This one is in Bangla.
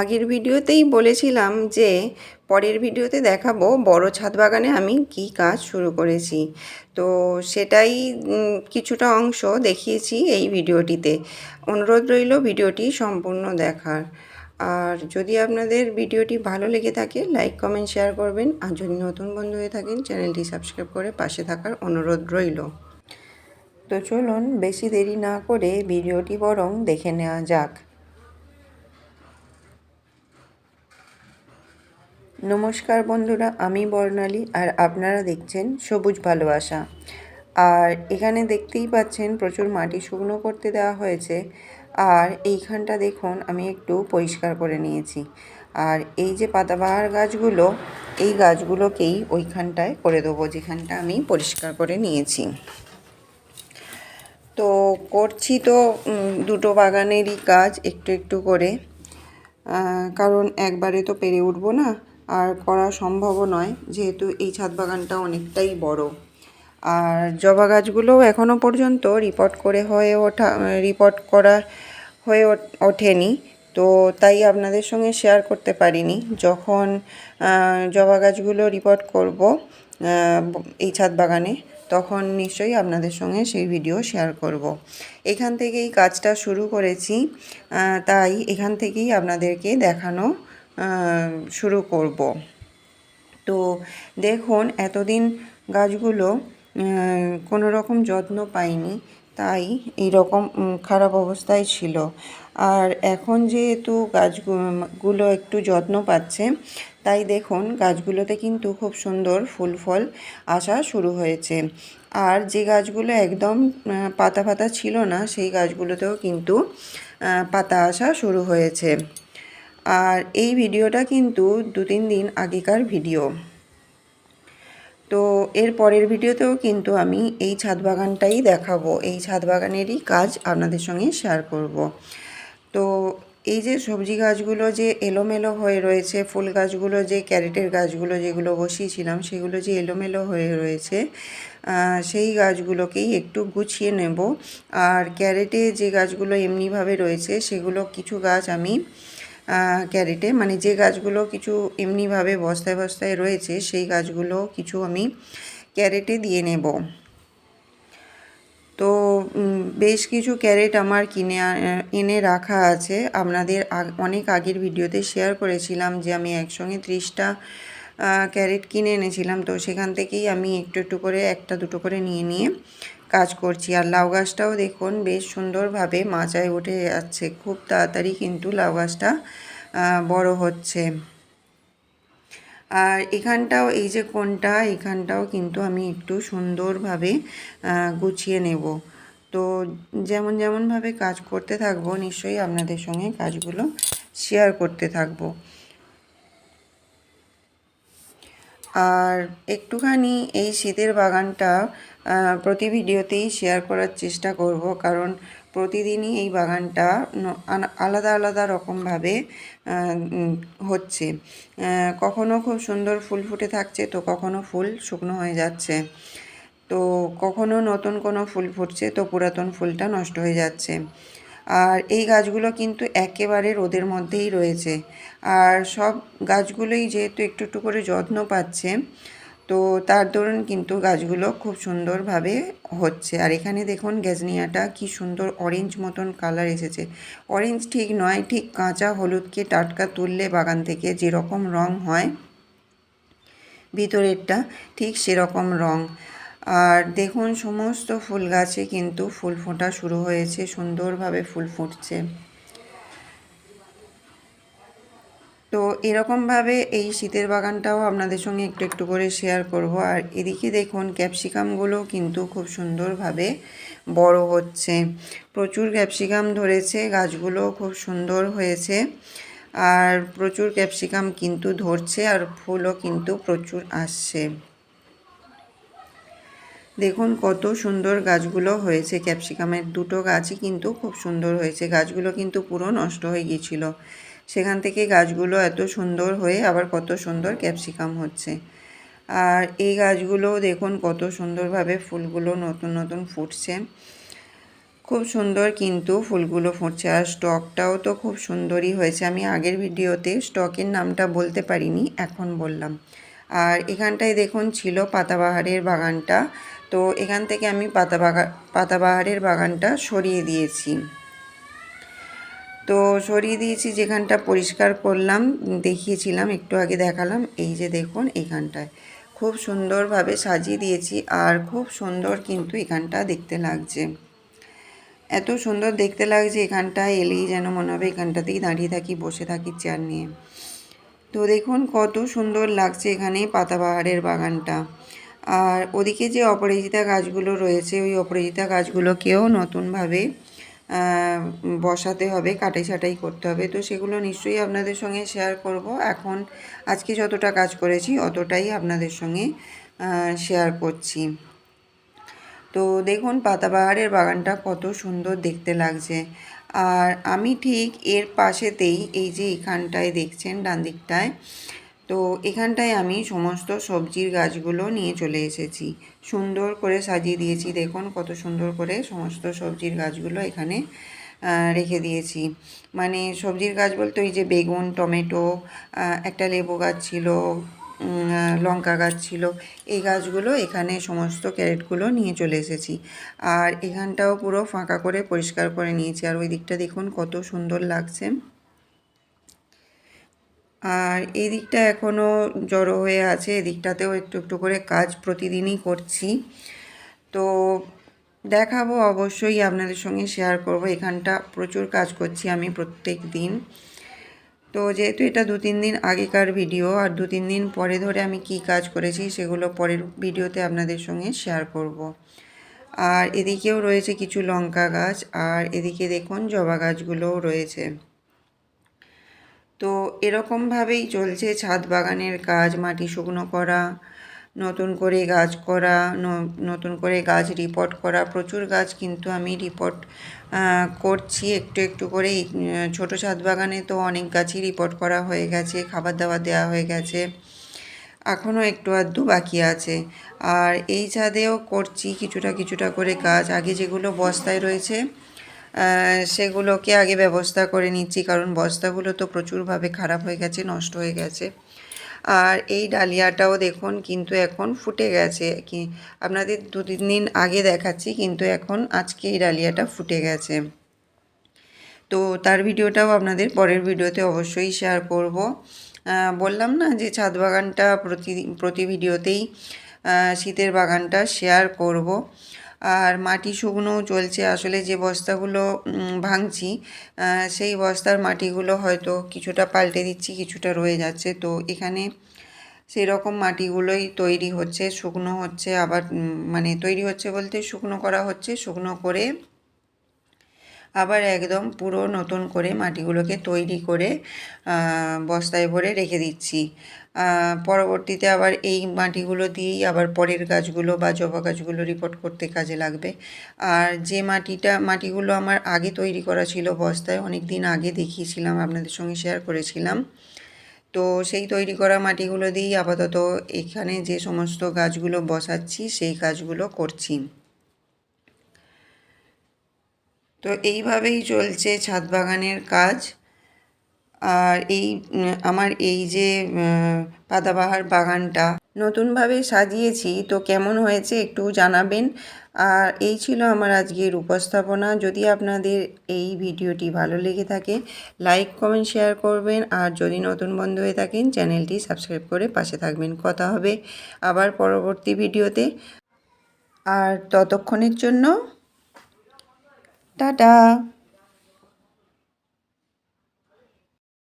আগের ভিডিওতেই বলেছিলাম যে পরের ভিডিওতে দেখাবো বড় ছাদ বাগানে আমি কি কাজ শুরু করেছি। তো সেটাই কিছুটা অংশ দেখিয়েছি এই ভিডিওটিতে। অনুরোধ রইল ভিডিওটি সম্পূর্ণ দেখার। আর যদি আপনাদের ভিডিওটি ভালো লেগে থাকে, লাইক, কমেন্ট, শেয়ার করবেন। আর যদি নতুন বন্ধু হয়ে থাকেন, চ্যানেলটি সাবস্ক্রাইব করে পাশে থাকার অনুরোধ রইল। তো চলুন, বেশি দেরি না করে ভিডিওটি বরং দেখে নেওয়া যাক। নমস্কার বন্ধুরা, আমি বর্ণালী আর আপনারা দেখছেন সবুজ ভালোবাসা। আর এখানে দেখতেই পাচ্ছেন প্রচুর মাটি শুকনো করতে দেওয়া হয়েছে। আর এইখানটা দেখুন, আমি একটু পরিষ্কার করে নিয়েছি। আর এই যে পাতাবাহার গাছগুলো, এই গাছগুলোকেই ওইখানটায় করে দেবো, যেখানটা আমি পরিষ্কার করে নিয়েছি। তো করছি তো দুটো বাগানেরই কাজ একটু একটু করে। কারণ একবারে তো পেরে উঠবো না। আর করা সম্ভবও নয়, যেহেতু এই ছাদ বাগানটা অনেকটাই বড়। আর জবা গাছগুলোও এখনও পর্যন্ত রিপোর্ট করে হয়ে ওঠা রিপোর্ট করা হয়ে ওঠ- ওঠেনি। তো তাই আপনাদের সঙ্গে শেয়ার করতে পারিনি। যখন জবা গাছগুলো রিপোর্ট করব এই ছাদ বাগানে, তখন নিশ্চয়ই আপনাদের সঙ্গে সেই ভিডিও শেয়ার করব। এখান থেকেই কাজটা শুরু করেছি তাই এখান থেকেই আপনাদেরকে দেখানো শুরু করব। তো দেখুন, এতদিন গাছগুলো কোনো রকম যত্ন পায়নি তাই এই রকম খারাপ অবস্থায় ছিল। আর এখন যেহেতু গাছগুলো একটু যত্ন পাচ্ছে, তাই দেখুন, গাছগুলোতে কিন্তু খুব সুন্দর ফুল ফল আসা শুরু হয়েছে। আর যে গাছগুলো একদম পাতা পাতা ছিল না, সেই গাছগুলোতেও কিন্তু পাতা আসা শুরু হয়েছে। আর এই ভিডিওটা কিন্তু দু তিন দিন আগেকার ভিডিও। তো এর পরের ভিডিওতেও কিন্তু আমি এই ছাদ বাগানটাই দেখাবো। এই ছাদ বাগানেরই কাজ আপনাদের সঙ্গে শেয়ার করব। তো এই যে সবজি গাছগুলো যে এলোমেলো হয়ে রয়েছে, ফুল গাছগুলো যে ক্যারেটের গাছগুলো যেগুলো বসিয়েছিলাম, সেগুলো যে এলোমেলো হয়ে রয়েছে সেই গাছগুলোকেই একটু গুছিয়ে নেব। আর ক্যারেটে যে গাছগুলো এমনিভাবে রয়েছে, সেগুলো কিছু গাছ আমি ক্যারেটে। মানে যে গাছগুলো কিছু এমনিভাবে বস্তায় বস্তায় রয়েছে, সেই গাছগুলো কিছু আমি ক্যারেটে দিয়ে নেব। তো বেশ কিছু ক্যারেট আমার কিনে, এনে রাখা আছে। আপনাদের অনেক আগের ভিডিওতে শেয়ার করেছিলাম যে আমি একসঙ্গে ত্রিশটা ক্যারেট কিনে এনেছিলাম। তো সেখান থেকেই আমি একটু একটু করে একটা দুটো করে নিয়ে নিয়ে কাজ করছি। আর লাউ গাছটাও দেখুন, বেশ সুন্দরভাবে মাচায় উঠে যাচ্ছে। খুব তাড়াতাড়ি কিন্তু লাউ গাছটা বড় হচ্ছে। আর এখানটাও, এই যে কোনটা এখানটাও কিন্তু আমি একটু সুন্দরভাবে গুছিয়ে নেব। তো যেমন যেমনভাবে কাজ করতে থাকব, নিশ্চয়ই আপনাদের সঙ্গে কাজগুলো শেয়ার করতে থাকব। আর একটুখানি এই শীতের বাগানটা প্রতি ভিডিওতেই শেয়ার করার চেষ্টা করব। কারণ প্রতিদিনই এই বাগানটা আলাদা আলাদা রকমভাবে হচ্ছে। কখনো খুব সুন্দর ফুল ফুটে থাকছে, তো কখনো ফুল শুকনো হয়ে যাচ্ছে। তো কখনো নতুন কোনো ফুল ফুটছে, তো পুরাতন ফুলটা নষ্ট হয়ে যাচ্ছে। আর এই গাছগুলো কিন্তু একেবারে রোদের মধ্যেই রয়েছে। আর সব গাছগুলোই যেহেতু একটু একটু করে যত্ন পাচ্ছে, তো তার দরুন কিন্তু গাছগুলো খুব সুন্দরভাবে হচ্ছে। আর এখানে দেখুন গ্যাজনিয়াটা কি সুন্দর অরেঞ্জ মতন কালার এসেছে। অরেঞ্জ ঠিক নয়, ঠিক কাঁচা হলুদকে টাটকা তুললে বাগান থেকে যেরকম রং হয়, ভিতরেরটা ঠিক সেরকম রং। আর দেখুন, সমস্ত ফুল গাছে কিন্তু ফুল ফোটা শুরু হয়েছে, সুন্দরভাবে ফুল ফুটছে। তো এরকমভাবে এই শীতের বাগানটাও আপনাদের সঙ্গে একটু একটু করে শেয়ার করব। আর এদিকে দেখুন, ক্যাপসিকামগুলো কিন্তু খুব সুন্দরভাবে বড় হচ্ছে। প্রচুর ক্যাপসিকাম ধরেছে গাছগুলো খুব সুন্দর হয়েছে। আর প্রচুর ক্যাপসিকাম কিন্তু ধরছে আর ফুলও কিন্তু প্রচুর আসছে। দেখুন, কত সুন্দর গাছগুলো হয়েছে। ক্যাপসিকামের দুটো গাছই কিন্তু খুব সুন্দর হয়েছে। গাছগুলো কিন্তু পুরো নষ্ট হয়ে গিয়েছিল। সেখান থেকে গাছগুলো এত সুন্দর হয়ে আবার কত সুন্দর ক্যাপসিকাম হচ্ছে। আর এই গাছগুলো দেখুন, কত সুন্দরভাবে ফুলগুলো নতুন নতুন ফুটছে। খুব সুন্দর কিন্তু ফুলগুলো ফুটছে। আর স্টকটাও তো খুব সুন্দরই হয়েছে। আমি আগের ভিডিওতে স্টকের নামটা বলতে পারিনি, এখন বললাম। আর এখানটায় দেখুন, ছিল পাতাবাহারের বাগানটা। তো এখান থেকে আমি পাতা বাগা পাতাবাহারের বাগানটা সরিয়ে দিয়েছি। তো সরিয়ে দিয়েছি, যেখানটা পরিষ্কার করলাম, দেখিয়েছিলাম, একটু আগে দেখালাম, এই যে দেখুন এখানটায়। খুব সুন্দরভাবে সাজিয়ে দিয়েছি, আর খুব সুন্দর কিন্তু এখানটা দেখতে লাগছে। এত সুন্দর দেখতে লাগছে এখানটায় এলেই যেন মনে হবে এখানটাতেই দাঁড়িয়ে থাকি, বসে থাকি চেয়ার নিয়ে। তো দেখুন কত সুন্দর লাগছে এখানে পাতাবাহারের বাগানটা। আর ওদিকে যে অপরাজিতা গাছগুলো রয়েছে, ওই অপরাজিতা গাছগুলোকেও নতুনভাবে বসাতে হবে, কাটাই ছাটাই করতে হবে। তো সেগুলো নিশ্চয়ই আপনাদের সঙ্গে শেয়ার করব। এখন আজকে যতটা কাজ করেছি, অতটাই আপনাদের সঙ্গে শেয়ার করছি। তো দেখুন, পাতাবাহারের বাগানটা কত সুন্দর দেখতে লাগছে। আর আমি ঠিক এর পাশেতেই, এই যে এখানটায় দেখছেন ডান দিকটায় তো এখানটায় আমি সমস্ত সবজির গাছগুলো নিয়ে চলে এসেছি। সুন্দর করে সাজিয়ে দিয়েছি। দেখুন কত সুন্দর করে সমস্ত সবজির গাছগুলো এখানে রেখে দিয়েছি। মানে সবজির গাছ বলতে ওই যে বেগুন, টমেটো একটা লেবু গাছ ছিল লঙ্কা গাছ ছিল, এই গাছগুলো এখানে সমস্ত ক্যারেটগুলো নিয়ে চলে এসেছি। আর এখানটাও পুরো ফাঁকা করে পরিষ্কার করে নিয়েছি। আর ওই দিকটা দেখুন কত সুন্দর লাগছে। আর এই দিকটা এখনও জড়ো হয়ে আছে এদিকটাতেও একটু একটু করে কাজ প্রতিদিনই করছি। তো দেখাবো অবশ্যই আপনাদের সঙ্গে শেয়ার করব, এখানটা প্রচুর কাজ করছি আমি প্রত্যেক দিন। তো যেহেতু এটা দু তিন দিন আগেকার ভিডিও আর দু তিন দিন পরে ধরে আমি কি কাজ করেছি সেগুলো পরের ভিডিওতে আপনাদের সঙ্গে শেয়ার করব। আর এদিকেও রয়েছে কিছু লঙ্কা গাছ, আর এদিকে দেখুন জবা গাছগুলোও রয়েছে। তো এরকমভাবেই চলছে ছাদ বাগানের কাজ, মাটি শুকনো করা, নতুন করে গাছ করা নতুন করে গাছ রিপোর্ট করা। প্রচুর গাছ কিন্তু আমি রিপোর্ট করছি একটু একটু করে ছোট ছাদ বাগানে তো অনেক গাছই রিপোর্ট করা হয়ে গেছে, খাবার দাবার দেওয়া হয়ে গেছে। এখনও একটু আধটু বাকি আছে। আর এই ছাদেও করছি কিছুটা কিছুটা করে গাছ। আগে যেগুলো বস্তায় রয়েছে সেগুলোকে আগে ব্যবস্থা করে নিচ্ছি, কারণ বস্তাগুলো তো প্রচুরভাবে খারাপ হয়ে গেছে, নষ্ট হয়ে গেছে। আর এই ডালিয়াটাও দেখুন কিন্তু এখন ফুটে গেছে। কি, আপনাদের দু তিন দিন আগে দেখাচ্ছি কিন্তু এখন আজকে এই ডালিয়াটা ফুটে গেছে। তো তার ভিডিওটাও আপনাদের পরের ভিডিওতে অবশ্যই শেয়ার করব। বললাম না যে ছাদ বাগানটা প্রতি প্রতি ভিডিওতেই শীতের বাগানটা শেয়ার করব। আর মাটি শুকনো চলছে। আসলে যে বস্তাগুলো ভাঙছি সেই বস্তার মাটিগুলো হয়তো কিছুটা পাল্টে দিচ্ছি, কিছুটা রয়ে যাচ্ছে। তো এখানে সেই রকম মাটিগুলোই তৈরি হচ্ছে, শুকনো হচ্ছে, আবার মানে তৈরি হচ্ছে বলতে শুকনো করা হচ্ছে, শুকনো করে আবার একদম পুরো নতুন করে মাটিগুলোকে তৈরি করে বস্তায় ভরে রেখে দিচ্ছি। পরবর্তীতে আবার এই মাটিগুলো দিয়েই আবার পরের গাছগুলো বা জবা গাছগুলো রিপোর্ট করতে কাজে লাগবে। আর যে মাটিটা, মাটিগুলো আমার আগে তৈরি করা ছিল বস্তায় অনেক দিন আগে দেখিয়েছিলাম, আপনাদের সঙ্গে শেয়ার করেছিলাম। তো সেই তৈরি করা মাটিগুলো দিয়েই আপাতত এখানে যে সমস্ত গাছগুলো বসাচ্ছি, সেই কাজগুলো করছি। তো এইভাবেই চলছে ছাদ বাগানের কাজ। আর এই, আমার এই যে পাতাবাহার বাগানটা নতুনভাবে সাজিয়েছি, তো কেমন হয়েছে একটু জানাবেন। আর এই ছিল আমার আজকের উপস্থাপনা। যদি আপনাদের এই ভিডিওটি ভালো লেগে থাকে, লাইক, কমেন্ট, শেয়ার করবেন। আর যদি নতুন বন্ধু হয়ে থাকেন, চ্যানেলটি সাবস্ক্রাইব করে পাশে থাকবেন। কথা হবে আবার পরবর্তী ভিডিওতে। আর ততক্ষণের জন্য টাটা।